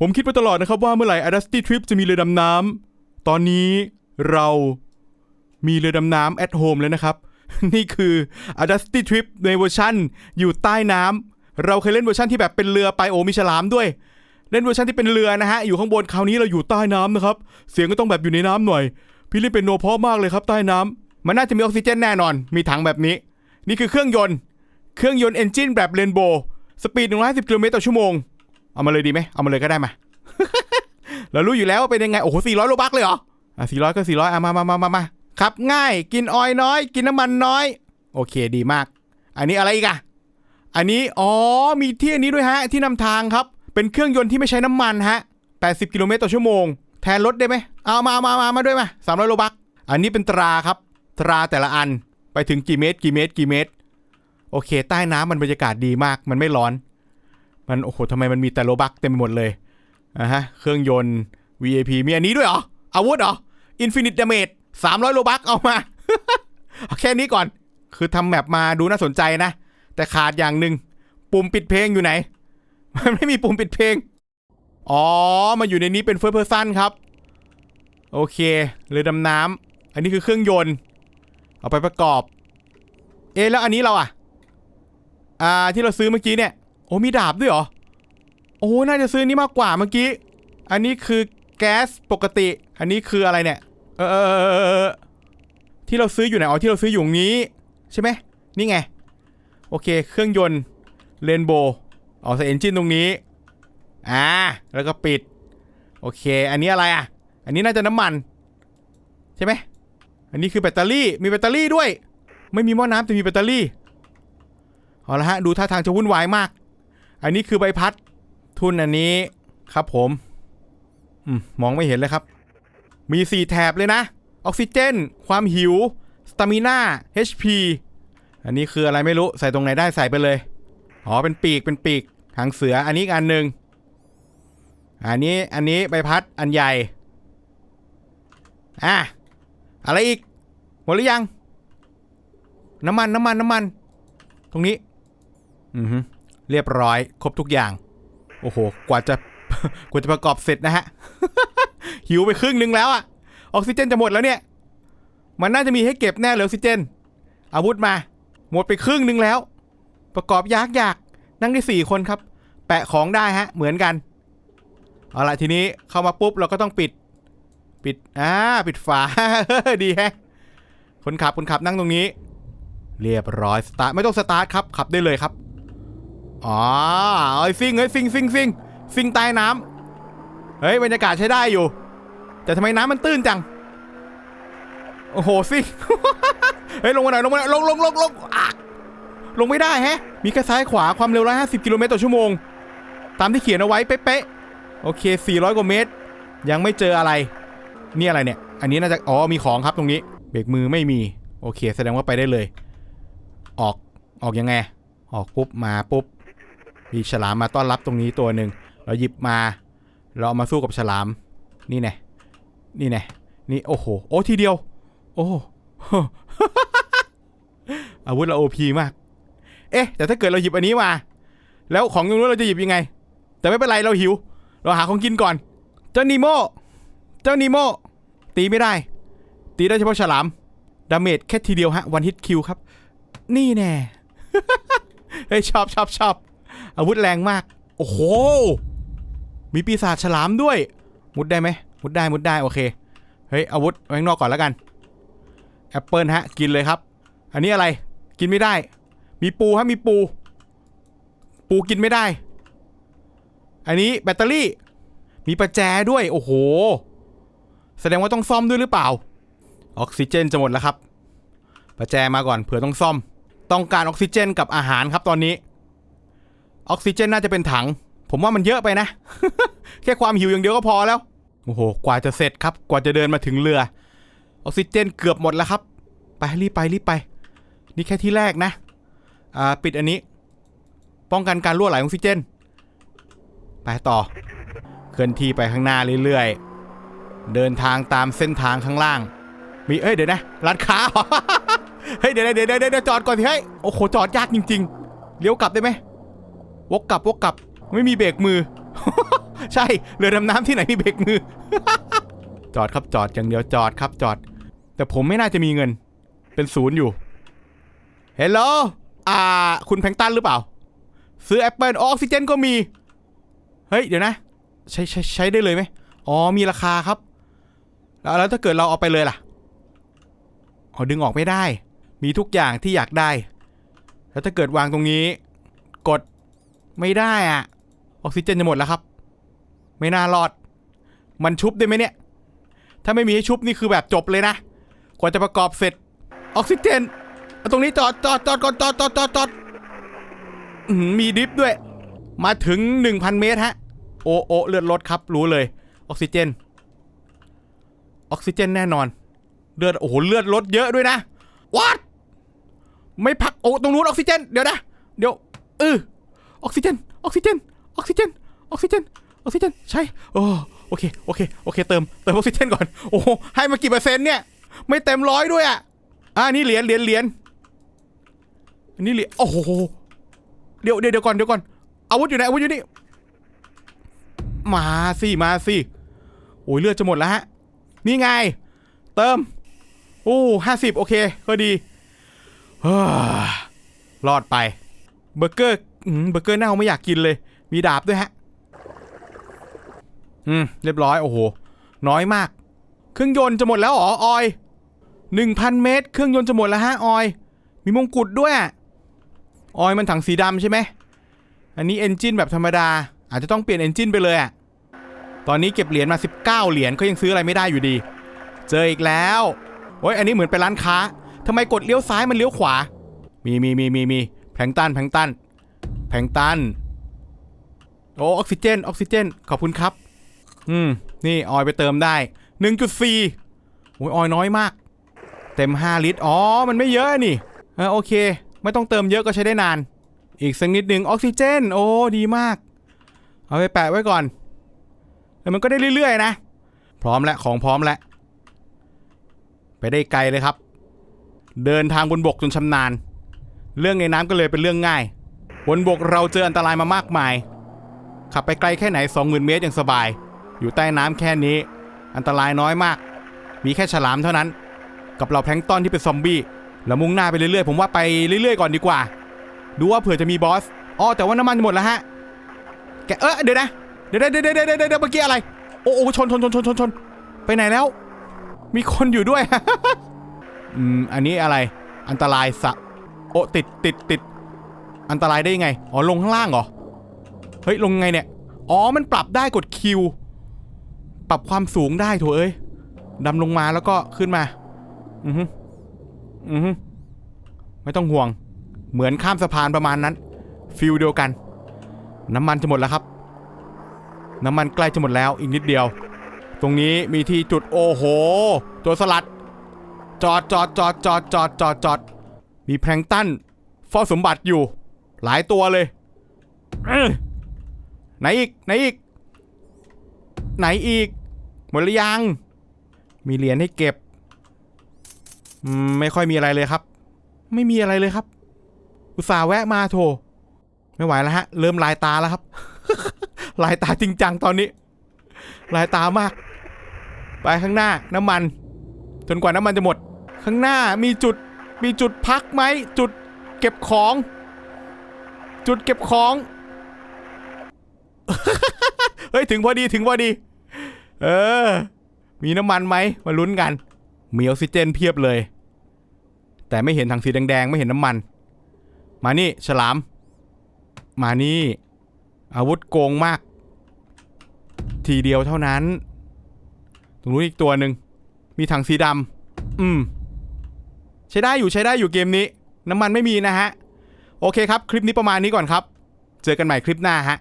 ผมคิดมาตลอดนะครับว่าเมื่อไหร่ Adusty Trip จะมีเรือดำน้ำ ตอนนี้เรามีเรือดำน้ำ at home แล้วนะครับ นี่คือ Adusty Trip ในเวอร์ชั่นอยู่ใต้น้ำ เราเคยเล่นเวอร์ชันที่แบบเป็นเรือไปโอมีฉลามด้วย เล่นเวอร์ชันที่เป็นเรือนะฮะ อยู่ข้างบนคราวนี้เราอยู่ใต้น้ำนะครับ เสียงก็ต้องแบบอยู่ในน้ำหน่อย พี่เล่นเป็นโนเพราะมากเลยครับใต้น้ำ มันน่าจะมีออกซิเจนแน่นอน มีถังแบบนี้ นี่คือเครื่องยนต์ เครื่องยนต์เอนจินแบบเรนโบว์ สปีด150กิโลเมตรต่อชั่วโมง เอามาเลยดีไหมเอามาเลยก็ได้มา เรารู้อยู่แล้วว่าเป็นยังไง โอ้โห400โลบักเลยเหรอ อะ400ก็400อะมามามามามาขับง่าย กินออยน้อย กินน้ำมันน้อย โอเคดีมาก อันนี้อะไรอีกอะอันนี้ อ๋อ มีที่อันนี้ด้วยฮะ ที่นำทางครับ เป็นเครื่องยนต์ที่ไม่ใช้น้ำมันฮะ 80 กิโลเมตรต่อชั่วโมง แทนรถได้ไหม เอามามามามาด้วยมา300โลบัก อันนี้เป็นตราครับ ตราแต่ละอัน ไปถึงกี่เมตร กี่เมตร กี่เมตร โอเค ใต้น้ำมันบรรยากาศดีมาก มันไม่ร้อน มันโอ้โหทำไมมันมีแต่โลบักเต็มไปหมดเลยอะฮะเครื่องยนต์ VAP มีอันนี้ด้วยเหรอ อาวุธเหรอ Infinite Damage 300โลบักเอามาแค่นี้ก่อน คือทำแมปมาดูน่าสนใจนะ แต่ขาดอย่างหนึ่งปุ่มปิดเพลงอยู่ไหน มันไม่มีปุ่มปิดเพลง อ๋อ มันอยู่ในนี้เป็น first person ครับ โอเคเรือดำน้ำอันนี้คือเครื่องยนต์ เอาไปประกอบ เอ๊แล้วอันนี้เราอะ อ่าที่เราซื้อเมื่อกี้เนี่ย โอ้มีดาบด้วยเหรอ โอ้น่าจะซื้อนี้มากกว่าเมื่อกี้ อันนี้คือแก๊สปกติ อันนี้คืออะไรเนี่ย เออเออที่เราซื้ออยู่ไหนอ๋อที่เราซื้ออยู่นี้ ใช่ไหมนี่ไง โอเค เครื่องยนต์เรนโบว์อาใส่เอนจินตรงนี้ อ่า แล้วก็ปิด โอเค อันนี้อะไรอะ อันนี้น่าจะน้ำมัน ใช่ไหม อันนี้คือแบตเตอรี่ มีแบตเตอรี่ด้วย ไม่มีหม้อน้ำแต่มีแบตเตอรี่ เอาละฮะ ดูท่าทางจะวุ่นวายมาก อันนี้คือใบพัดทุนอันนี้ครับผมอืมมองไม่เห็นเลยครับ มีสี่แถบเลยนะ ออกซิเจน ความหิว สตามิน่า HP อันนี้คืออะไรไม่รู้ ใส่ตรงไหนได้ใส่ไปเลย อ๋อ เป็นปีก เป็นปีก หางเสือ อันนี้อันหนึ่ง อันนี้ อันนี้ใบพัด อันใหญ่ อะ อะไรอีก หมดหรือยัง น้ำมัน น้ำมัน น้ำมัน ตรงนี้ อือฮึ เรียบร้อย ครบทุกอย่าง โอ้โห กว่าจะกว่าจะประกอบเสร็จนะฮะ หิวไปครึ่งนึงแล้วอะออกซิเจนจะหมดแล้วเนี่ย มันน่าจะมีให้เก็บแน่เลยออกซิเจน อาวุธมา หมดไปครึ่งนึงแล้ว ประกอบยากยากนั่งได้สี่คนครับ แปะของได้ฮะ เหมือนกัน เอาละทีนี้เข้ามาปุ๊บเราก็ต้องปิด ปิด อ่า ปิดฝา ดีแฮะ คนขับคนขับนั่งตรงนี้ เรียบร้อยสตาร์ทไม่ต้องสตาร์ทครับ ขับได้เลยครับ อ๋อไอ้ยซิ่งเฮ้ยซิ่งซิงซิงซิงใต้น้ำเฮ้ยบรรยากาศใช้ได้อยู่ แต่ทำไมน้ำมันตื้นจัง โอ้โหซิง เฮ้ยลงมาหน่อยลงมาหน่อยลงลงลงลงอะลงไม่ได้แฮะ มีแค่ซ้ายขวาความเร็ว 150 กิโลเมตรต่อชั่วโมง ตามที่เขียนเอาไว้เป๊ะๆ โอเค 400 กว่าเมตร ยังไม่เจออะไร นี่อะไรเนี่ย อันนี้น่าจะ อ๋อ มีของครับตรงนี้ เบรกมือไม่มี โอเค แสดงว่าไปได้เลย ออก ออกยังไง ออกปุ๊บ มาปุ๊บ มีฉลามมาต้อนรับตรงนี้ตัวหนึ่งเราหยิบมา เราเอามาสู้กับฉลาม นี่แน่นี่แน่นี่โอ้โห โอ้ทีเดียว โอ้อาวุธเราโอพีมาก เอ๊ะ แต่ถ้าเกิดเราหยิบอันนี้มา แล้วของตรงนู้นเราจะหยิบยังไง แต่ไม่เป็นไรเราหิว เราหาของกินก่อน เจ้านีโมเจ้านีโมตีไม่ได้ ตีได้เฉพาะฉลาม ดาเมจแค่ทีเดียวฮะ วันฮิตคิวครับ นี่แน่ เฮ้ยชอบชอบชอบ อาวุธแรงมาก โอ้โห มีปีศาจฉลามด้วย มุดได้ไหม มุดได้ มุดได้ โอเค เฮ้ย อาวุธไว้ข้างนอกก่อนแล้วกัน แอปเปิลฮะ กินเลยครับ อันนี้อะไร กินไม่ได้ มีปูฮะ มีปู ปูกินไม่ได้ อันนี้แบตเตอรี่ มีประแจด้วย โอ้โห แสดงว่าต้องซ่อมด้วยหรือเปล่า ออกซิเจนจะหมดแล้วครับ ประแจมาก่อน เผื่อต้องซ่อม ต้องการออกซิเจนกับอาหารครับตอนนี้ ออกซิเจนน่าจะเป็นถัง ผมว่ามันเยอะไปนะ แค่ความหิวอย่างเดียวก็พอแล้ว โอ้โห กว่าจะเสร็จครับ กว่าจะเดินมาถึงเรือ ออกซิเจนเกือบหมดแล้วครับ ไปรีบไปรีบไป นี่แค่ที่แรกนะ อ่า ปิดอันนี้ ป้องกันการรั่วไหลของออกซิเจน ไปต่อ เคลื่อนที่ไปข้างหน้าเรื่อยๆ เดินทางตามเส้นทางข้างล่าง มี เอ้ย เดี๋ยวนะ ร้านค้า เฮ้ย เดี๋ยเดี๋ยวเดี๋ยวเดี๋ยวจอดก่อนสิเฮ้ย โอ้โห จอดยากจริง ๆ เลี้ยวกลับได้ไหม วกกลับวกกลับ ไม่มีเบรกมือ ใช่เรือดำน้ำที่ไหนมีเบรกมือ จอดครับจอดอย่างเดียวจอดครับจอด แต่ผมไม่น่าจะมีเงิน เป็นศูนย์อยู่เฮลโลอ่า คุณแพงตันหรือเปล่า ซื้อแอปเปิลออกซิเจนก็มี เฮ้ย เดี๋ยวนะ ใช้ใช้ใช้ได้เลยไหมอ๋อ มีราคาครับ แล้วแล้วถ้าเกิดเราเอาไปเลยล่ะอ๋อดึงออกไม่ได้ มีทุกอย่างที่อยากได้ แล้วถ้าเกิดวางตรงนี้ กด ไม่ได้อะออกซิเจนจะหมดแล้วครับ ไม่น่ารอด มันชุบได้ไหมเนี่ย ถ้าไม่มีให้ชุบนี่คือแบบจบเลยนะ กว่าจะประกอบเสร็จ ออกซิเจนเอาตรงนี้จอดจอดจอดก่อนจอดจอดจอดจอดมีดิฟด้วย มาถึง 1,000 เมตรฮะ โอโอเลือดลดครับ รู้เลย ออกซิเจน ออกซิเจนแน่นอน เลือด โอ้โห เลือดลดเยอะด้วยนะวัดไม่พัก โอ้ ตรงนู้นออกซิเจน เดี๋ยวนะ เดี๋ยวเออ ออกซิเจน ออกซิเจน ออกซิเจน ออกซิเจน ออกซิเจน ใช่ โอ้โอเค โอเค โอเค เติม เติมออกซิเจนก่อน โอ้โหให้มากี่เปอร์เซ็นต์เนี่ย ไม่เต็มร้อยด้วยอะ อ่านี่เหรียญ เหรียญ เหรียญอันนี้เหรียญ โอ้โห เดี๋ยวเดี๋ยวเดี๋ยวก่อน เดี๋ยวก่อน อาวุธอยู่ไหน อาวุธอยู่นี่ มาสิ มาสิ โอ้ยเลือดจะหมดแล้วฮะ นี่ไง เติม โอ้ห้าสิบโอเค ก็ดีฮ้อรอดไป เบอร์เกอร์ เบอร์เกอร์เน่าไม่อยากกินเลย มีดาบด้วยฮะ อืม เรียบร้อย โอ้โห น้อยมาก เครื่องยนต์จะหมดแล้วหรอออยหนึ่งพันเมตร เครื่องยนต์จะหมดแล้วฮะออย มีมงกุฎด้วยออยมันถังสีดำใช่ไหม อันนี้เอนจินแบบธรรมดา อาจจะต้องเปลี่ยนเอนจินไปเลยอะตอนนี้เก็บเหรียญมา 19 เหรียญก็ยังซื้ออะไรไม่ได้อยู่ดี เจออีกแล้ว โอ้ยอันนี้เหมือนเป็นร้านค้าทำไมกดเลี้ยวซ้ายมันเลี้ยวขวา มีมีมีมีมีแพลงตันแพลงก์ตัน แพงตัน โอ้ออกซิเจนออกซิเจน ขอบคุณครับ อืม นี่ออยไปเติมได้ 1.4โอ้ยออยน้อยมาก เต็ม 5 ลิตร อ๋อ มันไม่เยอะนี่เออโอเค ไม่ต้องเติมเยอะก็ใช้ได้นาน อีกสักนิดหนึ่งออกซิเจน โอ้ ดีมาก เอาไปแปะไว้ก่อน แล้วมันก็ได้เรื่อยๆนะ พร้อมแล้วของพร้อมแล้ว ไปได้ไกลเลยครับ เดินทางบนบกจนชำนาญ เรื่องในน้ำก็เลยเป็นเรื่องง่าย บนบกเราเจออันตรายมามากมาย ขับไปไกลแค่ไหน 20,000 เมตรอย่างสบาย อยู่ใต้น้ำแค่นี้ อันตรายน้อยมาก มีแค่ฉลามเท่านั้น กับเราแพลงก์ตอนที่เป็นซอมบี้แล้วมุ่งหน้าไปเรื่อยๆ ผมว่าไปเรื่อยๆ ก่อนดีกว่า ดูว่าเผื่อจะมีบอสอ๋อแต่ว่าน้ำมันหมดแล้วฮะ แกเออเดี๋ยวนะ เดี๋ยวเดี๋ยวเดี๋ยวเดี๋ยวเดี๋ยวเดี๋ยวเมื่อกี้อะไร โอ้โอ้ชนชนชนชนชนชนไปไหนแล้ว มีคนอยู่ด้วย อืม อันนี้อะไร อันตรายสะ โอ้ติดติดติด อันตรายได้ยังไง อ๋อ ลงข้างล่างเหรอ เฮ้ย ลงไงเนี่ย อ๋อ มันปรับได้กดคิว ปรับความสูงได้โถเอ้ยดำลงมาแล้วก็ขึ้นมา อือฮึอือฮึไม่ต้องห่วง เหมือนข้ามสะพานประมาณนั้น ฟิลเดียวกัน น้ำมันจะหมดแล้วครับ น้ำมันใกล้จะหมดแล้วอีกนิดเดียว ตรงนี้มีที่จุดโอ้โห ตัวสลัด จอดจอดจอดจอดจอดจอดจอดมีแพลงตันเฝ้าสมบัติอยู่ หลายตัวเลยไหนอีกไหนอีก ไหนอีก หมดหรือยัง มีเหรียญให้เก็บ ไม่ค่อยมีอะไรเลยครับ ไม่มีอะไรเลยครับ อุตส่าห์แวะมาโถไม่ไหวแล้วฮะ เริ่มลายตาแล้วครับ ลายตาจริงจังตอนนี้ ลายตามาก ไปข้างหน้าน้ำมัน จนกว่าน้ำมันจะหมด ข้างหน้ามีจุดมีจุดพักไหม จุดเก็บของ จุดเก็บของ เฮ้ย ถึงพอดีถึงพอดี เออ มีน้ำมันไหมมาลุ้นกัน มีออกซิเจนเพียบเลย แต่ไม่เห็นถังสีแดงๆ ไม่เห็นน้ำมัน มานี่ ฉลาม มานี่ อาวุธโกงมาก ทีเดียวเท่านั้น ตรงนู้นอีกตัวหนึ่ง มีถังสีดำอืม ใช้ได้อยู่ใช้ได้อยู่เกมนี้ น้ำมันไม่มีนะฮะ โอเคครับ คลิปนี้ประมาณนี้ก่อนครับ เจอกันใหม่คลิปหน้าฮะ